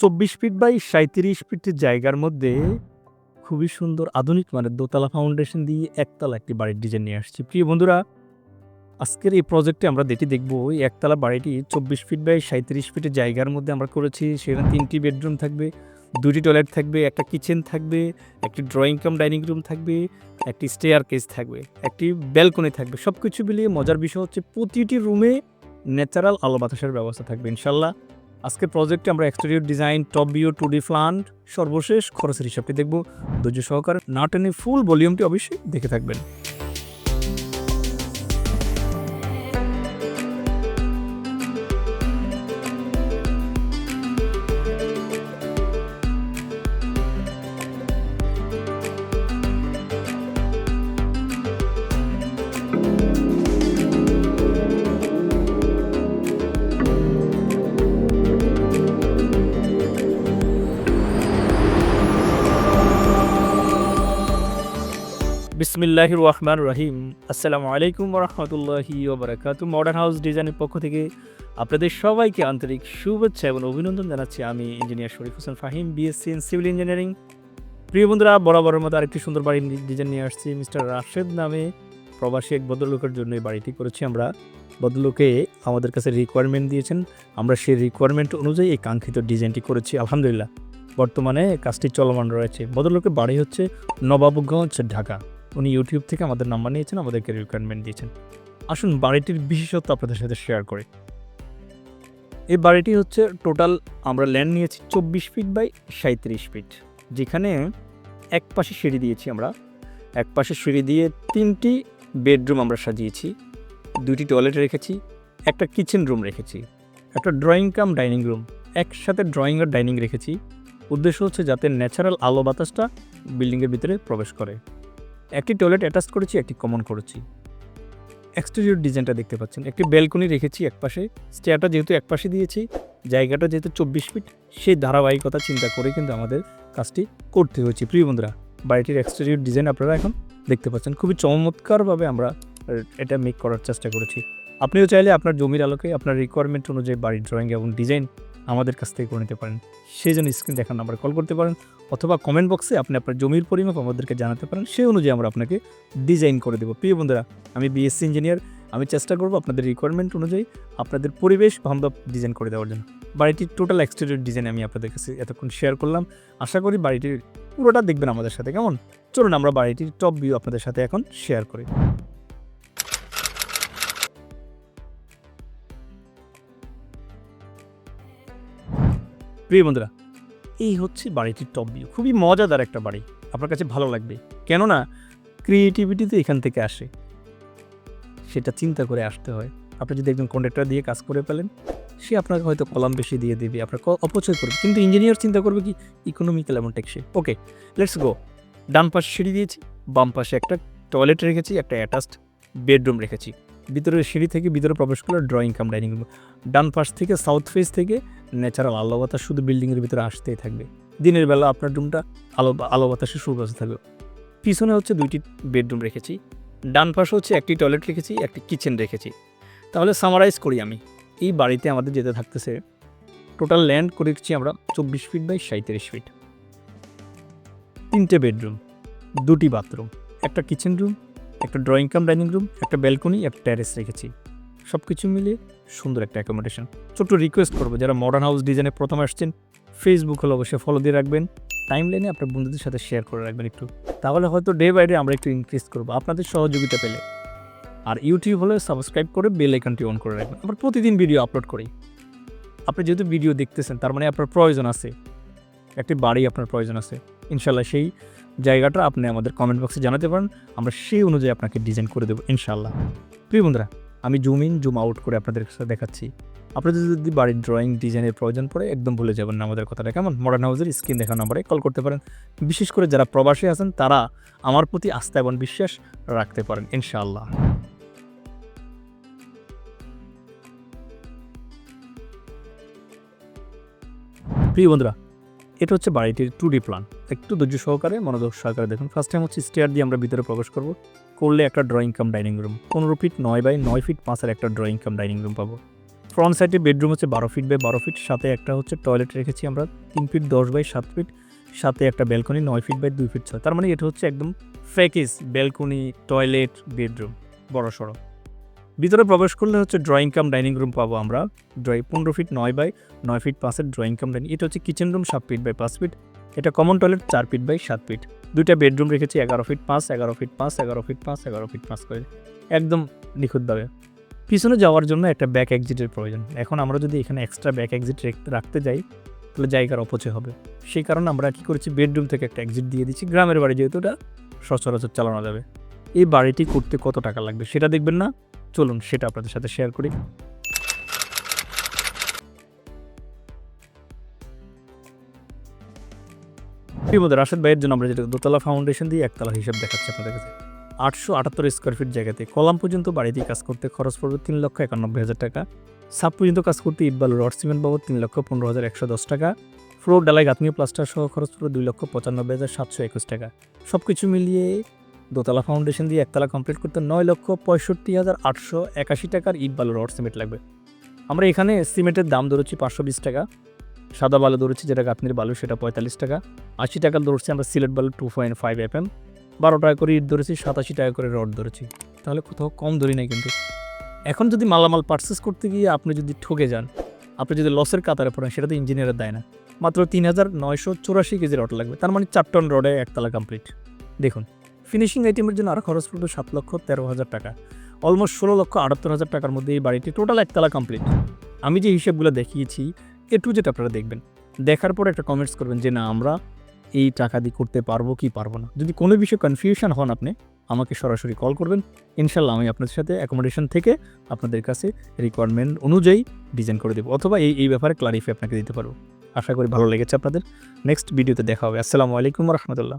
চব্বিশ feet by সাঁত্রিশ ফিটের জায়গার মধ্যে খুবই সুন্দর আধুনিক মানের দোতলা ফাউন্ডেশন দিয়ে একতলা একটি বাড়ির ডিজাইন নিয়ে আসছি। প্রিয় বন্ধুরা, আজকের এই প্রজেক্টে আমরা যেটি দেখব, এই একতলা বাড়িটি চব্বিশ ফিট বাই সাঁত্রিশ ফিটের জায়গার মধ্যে আমরা করেছি। সেখানে তিনটি বেডরুম থাকবে, দুটি টয়লেট থাকবে, একটা কিচেন থাকবে, একটি ড্রয়িং কাম ডাইনিং রুম থাকবে, একটি স্টেয়ার কেস থাকবে, একটি ব্যালকনি থাকবে। সব কিছু মিলিয়ে মজার বিষয় হচ্ছে প্রতিটি রুমে ন্যাচারাল আলো বাতাসের ব্যবস্থা থাকবে, ইনশাল্লাহ। আজকের প্রজেক্টে আমরা exterior design top view two D plant সর্বশেষ খরচের হিসাবটি দেখব। ধৈর্য সহকারে না টেনে ফুল ভলিউমটি অবশ্যই দেখে থাকবেন। বিসমিল্লাহ রহমান রহিম। আসসালামু আলাইকুম রহমতুল্লাহি ওবরাকাতু মডার্ন হাউস ডিজাইনের পক্ষ থেকে আপনাদের সবাইকে আন্তরিক শুভেচ্ছা এবং অভিনন্দন জানাচ্ছি। আমি engineer Sharif Hossain Fahim BSc in civil engineering প্রিয় বন্ধুরা, বরাবরের মতো আরেকটি সুন্দর বাড়ির ডিজাইন নিয়ে আসছি মিস্টার রাশেদ নামে। প্রবাসী এক ভদ্রলোকের জন্য এই বাড়িটি করেছি আমরা। ভদ্রলোকে আমাদের কাছে রিকোয়ারমেন্ট দিয়েছেন। আমরা সেই রিকোয়ারমেন্ট অনুযায়ী এই কাঙ্ক্ষিত ডিজাইনটি করেছি। আলহামদুলিল্লাহ। বর্তমানে কাজটি চলমান রয়েছে। ভদ্রলোকের বাড়ি হচ্ছে নবাবগঞ্জ, ঢাকা। উনি ইউটিউব থেকে আমাদের নাম্বার নিয়েছেন, আমাদেরকে রিকোয়ারমেন্ট দিয়েছেন। আসুন বাড়িটির বিশেষত্ব আপনাদের সাথে শেয়ার করি। এই বাড়িটি হচ্ছে টোটাল আমরা ল্যান্ড নিয়েছি চব্বিশ ফিট বাই সাঁত্রিশ ফিট যেখানে এক পাশে সিঁড়ি দিয়েছি আমরা। এক পাশে সিঁড়ি দিয়ে তিনটি বেডরুম আমরা সাজিয়েছি দুটি টয়লেট রেখেছি, একটা কিচেন রুম রেখেছি, একটা ড্রয়িং কাম ডাইনিং রুম একসাথে ড্রয়িং আর ডাইনিং রেখেছি। উদ্দেশ্য হচ্ছে যাতে ন্যাচারাল আলো বাতাসটা বিল্ডিংয়ের ভিতরে প্রবেশ করে। একটি টয়লেট অ্যাটাচ করেছি, একটি কমন করেছি। এক্সটেরিয়র ডিজাইনটা দেখতে পাচ্ছেন। একটি ব্যালকনি রেখেছি একপাশে স্টেয়ারটা যেহেতু একপাশে দিয়েছি, জায়গাটা যেহেতু চব্বিশ ফিট সেই ধারাবাহিকতা চিন্তা করে কিন্তু আমাদের কাজটি করতে হয়েছে। প্রিয় বন্ধুরা, বাড়িটির এক্সটেরিয়র ডিজাইন আপনারা এখন দেখতে পাচ্ছেন। খুবই চমৎকারভাবে আমরা এটা মেক করার চেষ্টা করেছি। আপনিও চাইলে আপনার জমির আলোকে আপনার রিকোয়ারমেন্ট অনুযায়ী বাড়ির ড্রয়িং এবং ডিজাইন আমাদের কাছ থেকে করে নিতে পারেন। সেই জন্য স্ক্রিন দেখার নাম্বার কল করতে পারেন অথবা কমেন্ট বক্সে আপনি আপনার জমির পরিমাপ আমাদেরকে জানাতে পারেন। সেই অনুযায়ী আমরা আপনাকে ডিজাইন করে দেবো। প্রিয় বন্ধুরা, আমি বিএসসি ইঞ্জিনিয়ার আমি চেষ্টা করব আপনাদের রিকোয়ারমেন্ট অনুযায়ী আপনাদের পরিবেশ বান্ধব ডিজাইন করে দেওয়ার জন্য। বাড়িটির টোটাল এক্সটেরিয়র ডিজাইন আমি আপনাদের কাছে এতক্ষণ শেয়ার করলাম। আশা করি বাড়িটির পুরোটা দেখবেন আমাদের সাথে, কেমন? চলুন আমরা বাড়িটির টপ ভিউ আপনাদের সাথে এখন শেয়ার করি। প্রিয় বন্ধুরা, এই হচ্ছে বাড়িটির টপ ভিউ খুবই মজাদার একটা বাড়ি। আপনার কাছে ভালো লাগবে। কেননা ক্রিয়েটিভিটি তো এখান থেকে আসে। সেটা চিন্তা করে আসতে হয়। আপনি যদি একজন কন্ট্রাক্টর দিয়ে কাজ করে ফেলেন, সে আপনাকে হয়তো কলাম বেশি দিয়ে দেবে, আপনার অপচয় করবে। কিন্তু ইঞ্জিনিয়ার চিন্তা করবে কি ইকোনমিক্যাল এবং টেকসে ওকে লেটস গো ডান পাশে সিঁড়ি দিয়েছি, বাম পাশে একটা টয়লেট রেখেছি, একটা অ্যাটাচড বেডরুম রেখেছি। ভিতরে সিঁড়ি থেকে ভিতরে প্রবেশ করলে ড্রয়িং কাম ডাইনিং রুম ডান পাশ থেকে সাউথ ফেস থেকে ন্যাচারাল আলো বাতাস শুধু বিল্ডিংয়ের ভিতরে আসতেই থাকবে। দিনের বেলা আপনার রুমটা আলো আলো বাতাসে সুব্যবস্থা থাকবে। পিছনে হচ্ছে দুইটি বেডরুম রেখেছি। ডান পাশে হচ্ছে একটি টয়লেট রেখেছি, একটি কিচেন রেখেছি। তাহলে সামারাইজ করি আমি। এই বাড়িতে আমাদের যেতে থাকতেছে টোটাল ল্যান্ড করেছি আমরা চব্বিশ ফিট বাই সাঁত্রিশ ফিট তিনটে বেডরুম দুটি বাথরুম একটা কিচেন রুম একটা ড্রয়িং কাম ডাইনিং রুম একটা ব্যালকনি একটা ট্যারেস রেখেছি। সব কিছু মিলিয়ে সুন্দর একটা অ্যাকোমোডেশন ছোট্ট রিকোয়েস্ট করব, যারা মডার্ন হাউস ডিজাইনে প্রথম আসছেন ফেসবুক হলে অবশ্যই ফলো দিয়ে রাখবেন। টাইম লাইনে আপনার বন্ধুদের সাথে শেয়ার করে রাখবেন একটু। তাহলে হয়তো ডে বাই ডে আমরা একটু ইনক্রিজ করব আপনাদের সহযোগিতা পেলে। আর ইউটিউব হলে সাবস্ক্রাইব করে বেল আইকনটি অন করে রাখবেন। আমরা প্রতিদিন ভিডিও আপলোড করি। আপনি যেহেতু ভিডিও দেখতেছেন, তার মানে আপনার প্রয়োজন আছে। একটি বাড়ি আপনার প্রয়োজন আছে। ইনশাল্লাহ সেই জায়গাটা আপনি আমাদের কমেন্ট বক্সে জানাতে পারেন। আমরা সেই অনুযায়ী আপনাকে ডিজাইন করে দেবো ইনশাল্লাহ প্রিয় বন্ধুরা, আমি জুম ইন জুম আউট করে আপনাদের সাথে দেখাচ্ছি। আপনাদের যদি বাড়ির ড্রয়িং ডিজাইনের প্রয়োজন পড়ে, একদম ভুলে যাবেন না আমাদের কথাটা, কেমন? মডার্ন হাউসের স্ক্রিন দেখা নাম্বারে কল করতে পারেন। বিশেষ করে যারা প্রবাসী আছেন, তারা আমার প্রতি আস্থা এবং বিশ্বাস রাখতে পারেন, ইনশাআল্লাহ। প্রিয় বন্ধুরা, এটা হচ্ছে বাড়িটির টু ডি প্ল্যান একটু ধৈর্য সহকারে, মনোযোগ সহকারে দেখুন। ফার্স্ট টাইম হচ্ছে স্টেয়ার দিয়ে আমরা ভিতরে প্রবেশ করব। করলে একটা ড্রয়িং কাম ডাইনিং রুম পনেরো ফিট নয় বাই নয় ফিট পাঁচের একটা ড্রয়িং কাম ডাইনিং রুম পাবো। ফ্রন্ট সাইডে বেডরুম হচ্ছে বারো ফিট বাই বারো ফিট সাথে একটা হচ্ছে টয়লেট রেখেছি আমরা তিন ফিট দশ বাই সাত ফিট সাথে একটা ব্যালকনি নয় ফিট বাই দুই ফিট ছয়। তার মানে এটা হচ্ছে একদম ফ্যাকেজ ব্যালকনি টয়লেট বেডরুম বড় সড়ো। ভিতরে প্রবেশ করলে হচ্ছে ড্রয়িং কাম ডাইনিং রুম পাবো আমরা। ড্রয়িং পনেরো ফিট নয় বাই নয় ফিট পাঁচের ড্রয়িং কাম ডাইনিং এটা হচ্ছে কিচেন রুম সাত ফিট বাই পাঁচ ফিট এটা কমন টয়লেট চার ফিট বাই সাত ফিট দুইটা বেডরুম রেখেছি এগারো ফিট পাঁচ, এগারো ফিট পাঁচ, এগারো ফিট পাঁচ, এগারো ফিট পাঁচ করে। একদম নিখুঁতভাবে। পিছনে যাওয়ার জন্য একটা ব্যাক এক্সিটের প্রয়োজন। এখন আমরা যদি এখানে এক্সট্রা ব্যাক এক্সিট রাখতে যাই, তাহলে জায়গার অপচয় হবে। সেই কারণে আমরা কী করেছি বেডরুম থেকে একটা এক্সিট দিয়ে দিচ্ছি গ্রামের বাড়ি যেহেতু এটা সচরাচর চালানো যাবে। এই বাড়িটি করতে কত টাকা লাগবে সেটা দেখবেন না। চলুন সেটা আপনাদের সাথে শেয়ার করি। মধ্যে রাশেদ ভাইয়ের জন্য আমরা যেটা দোতলা ফাউন্ডেশন দিয়ে একতলা হিসাব দেখাচ্ছি আপনাদের কাছে। আটশো আটাত্তর স্কোয়ার ফিট জায়গাতে কলাম পর্যন্ত বাড়িতে কাজ করতে খরচ পড়বে তিন লক্ষ একানব্বই হাজার টাকা। সাব পর্যন্ত কাজ করতে ইট বালু রড সিমেন্ট বাবদ তিন লক্ষ পনেরো হাজার একশো দশ টাকা। ফ্লোর ডালাই গাঁথনি প্লাস্টার সহ খরচ পড়বে দুই লক্ষ পঁচানব্বই হাজার সাতশো একুশ টাকা। সব কিছু মিলিয়ে দোতলা ফাউন্ডেশন দিয়ে একতলা কমপ্লিট করতে নয় লক্ষ পঁয়ষট্টি হাজার আটশো একাশি টাকার ইট বালু রড সিমেন্ট লাগবে। আমরা এখানে সিমেন্টের দাম ধরেছি পাঁচশো বিশ টাকা। সাদা বালু ধরেছি, যেটা গাঁথনির বালু, সেটা পঁয়তাল্লিশ টাকা। আশি টাকা ধরছি আমরা সিলেট বালু two point five F M বারো টাকা করে ইট ধরেছি, সাতাশি টাকা করে রড ধরেছি। তাহলে কোথাও কম ধরি নাই কিন্তু। এখন যদি মালামাল পার্সেস করতে গিয়ে আপনি যদি ঠকে যান, আপনি যদি লসের কাতারে পড়েন, সেটা তো ইঞ্জিনিয়ারের দেয় না। মাত্র তিন হাজার নয়শো চুরাশি কেজি রড লাগবে। তার মানে চার টন রডে একতলা কমপ্লিট দেখুন ফিনিশিং আইটেমের জন্য আরও খরচ পড়বে সাত লক্ষ তেরো হাজার টাকা। অলমোস্ট ষোলো লক্ষ আটাত্তর হাজার টাকার মধ্যে এই বাড়িটি টোটাল একতলা কমপ্লিট আমি যে হিসেবগুলো দেখিয়েছি এ টু যেটা আপনারা দেখবেন। দেখার পর একটা কমেন্টস করবেন যে, না, আমরা এই টাকা দিয়ে করতে পারব কি পারব না? যদি কোনো বিষয়ে কনফিউশন হন আপনি, আমাকে সরাসরি কল করবেন। ইনশাল্লাহ আমি আপনাদের সাথে অ্যাকোমোডেশন থেকে আপনাদের কাছে রিকোয়ারমেন্ট অনুযায়ী ডিজাইন করে দেবো। অথবা এই এই ব্যাপারে ক্লারিফাই আপনাকে দিতে পারব। আশা করি ভালো লেগেছে আপনাদের। নেক্সট ভিডিওতে দেখা হবে। আসসালামু আলাইকুম রহমতুল্লাহ।